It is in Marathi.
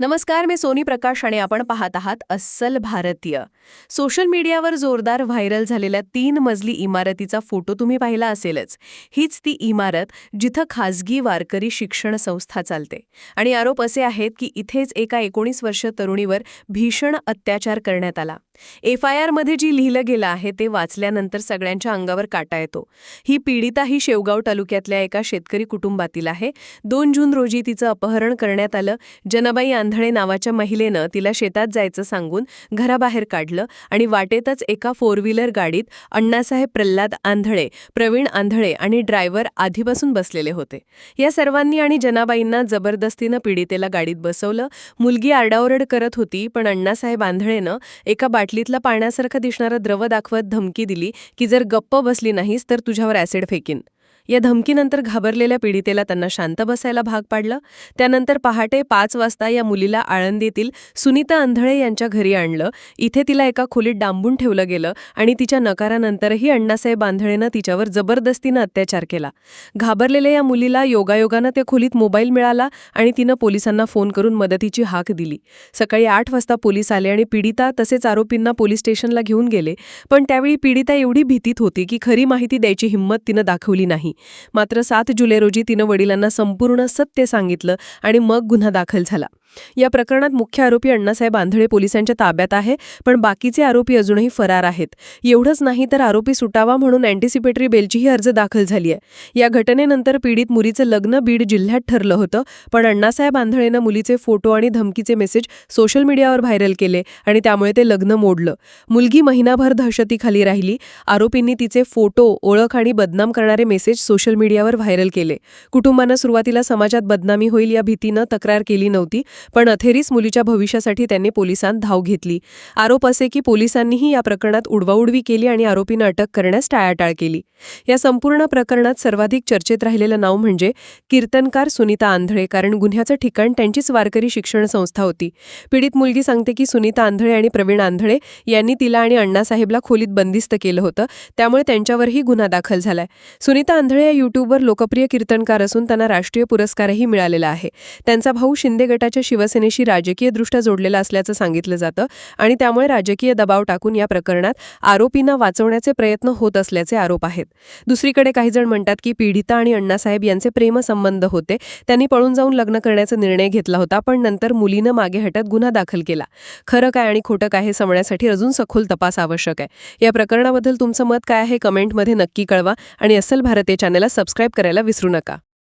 नमस्कार मी सोनी प्रकाश आणि आपण पाहत आहात अस्सल भारतीय. सोशल मीडियावर जोरदार व्हायरल झालेल्या तीन मजली इमारतीचा फोटो तुम्ही पाहिला असेलच. हीच ती इमारत जिथं खासगी वारकरी शिक्षण संस्था चालते. आणि आरोप असे आहेत की इथेच एका एकोणीस वर्ष तरुणीवर भीषण अत्याचार करण्यात आला. एफ आय आरमध्ये जी लिहिलं गेलं आहे ते वाचल्यानंतर सगळ्यांच्या अंगावर काटा येतो. ही पीडिता ही शेवगाव तालुक्यातल्या एका शेतकरी कुटुंबातील आहे. दोन जून रोजी तिचं अपहरण करण्यात आलं. जनबाई आंधळे नावाच्या महिलेनं तिला शेतात जायचं सांगून घराबाहेर काढलं आणि वाटेतच एका फोर व्हीलर गाडीत अण्णासाहेब प्रल्हाद आंधळे प्रवीण आंधळे आणि ड्रायव्हर आधीपासून बसलेले होते. या सर्वांनी आणि जनाबाईंना जबरदस्तीनं पीडितेला गाडीत बसवलं. मुलगी आरडाओरड करत होती पण अण्णासाहेब आंधळेनं एका बाटलीतला पाण्यासारखं दिसणारं द्रव दाखवत धमकी दिली की जर गप्प बसली नाहीस तर तुझ्यावर ॲसिड फेकीन. या धमकीनंतर घाबरलेल्या पीडितेला त्यांना शांत बसायला भाग पाडलं. त्यानंतर पहाटे पाच वाजता या मुलीला आळंदीतील सुनीता अंधळे यांच्या घरी आणलं. इथे तिला एका खोलीत डांबून ठेवलं गेलं आणि तिच्या नकारानंतरही अण्णासाहेब आंधळेनं तिच्यावर जबरदस्तीनं अत्याचार केला. घाबरलेल्या या मुलीला योगायोगानं त्या खोलीत मोबाईल मिळाला आणि तिनं पोलिसांना फोन करून मदतीची हाक दिली. सकाळी आठ वाजता पोलीस आले आणि पीडिता तसेच आरोपींना पोलीस स्टेशनला घेऊन गेले. पण त्यावेळी पीडिता एवढी भीतीत होती की खरी माहिती द्यायची हिंमत तिनं दाखवली नाही. मात्र सात जुलै रोजी तिनं वडिलांना संपूर्ण सत्य सांगितलं आणि मग गुन्हा दाखल झाला. या प्रकरणात मुख्य आरोपी अण्णासाहेब आंधळे पोलिसांच्या ताब्यात आहे पण बाकीचे आरोपी अजूनही फरार आहेत. एवढंच नाही तर आरोपी सुटावा म्हणून अँटिसिपेटरी बेलचीही अर्ज दाखल झाली आहे या घटनेनंतर पीडित मुलीचं लग्न बीड जिल्ह्यात ठरलं होतं पण अण्णासाहेब आंधळेनं मुलीचे फोटो आणि धमकीचे मेसेज सोशल मीडियावर व्हायरल केले आणि त्यामुळे ते लग्न मोडलं. मुलगी महिनाभर दहशतीखाली राहिली. आरोपींनी तिचे फोटो ओळख आणि बदनाम करणारे मेसेज सोशल मीडियावर व्हायरल केले. कुटुंबानं सुरुवातीला समाजात बदनामी होईल या भीतीनं तक्रार केली नव्हती पण अखेरीस मुलीच्या भविष्यासाठी त्यांनी पोलिसांत धाव घेतली. आरोप असे की पोलिसांनीही या प्रकरणात उडवाउडवी केली आणि आरोपीनं अटक करण्यास टाळाटाळ केली. या संपूर्ण प्रकरणात सर्वाधिक चर्चेत राहिलेलं नाव म्हणजे कीर्तनकार सुनीता आंधळे कारण गुन्ह्याचं ठिकाण त्यांचीच वारकरी शिक्षण संस्था होती. पीडित मुलगी सांगते की सुनीता आंधळे आणि प्रवीण आंधळे यांनी तिला आणि अण्णासाहेबला खोलीत बंदिस्त केलं होतं त्यामुळे त्यांच्यावरही गुन्हा दाखल झालाय. सुनीता आंधळे या युट्यूबवर लोकप्रिय कीर्तनकार असून त्यांना राष्ट्रीय पुरस्कारही मिळालेला आहे. त्यांचा भाऊ शिंदे गटाच्या शिवसेनेशी राजकीयदृष्ट्या जोडलेला असल्याचं सांगितलं जातं आणि त्यामुळे राजकीय दबाव टाकून या प्रकरणात आरोपींना वाचवण्याचे प्रयत्न होत असल्याचे आरोप आहेत. दुसरीकडे काही जण म्हणतात की पीडिता आणि अण्णासाहेब यांचे प्रेमसंबंध होते. त्यांनी पळून जाऊन लग्न करण्याचा निर्णय घेतला होता पण नंतर मुलीनं मागे हटत गुन्हा दाखल केला. खरं काय आणि खोटं काय हे समजण्यासाठी अजून सखोल तपास आवश्यक आहे. या प्रकरणाबद्दल तुमचं मत काय आहे? कमेंटमध्ये नक्की कळवा आणि असल भारतीय चॅनलला सबस्क्राईब करायला विसरू नका.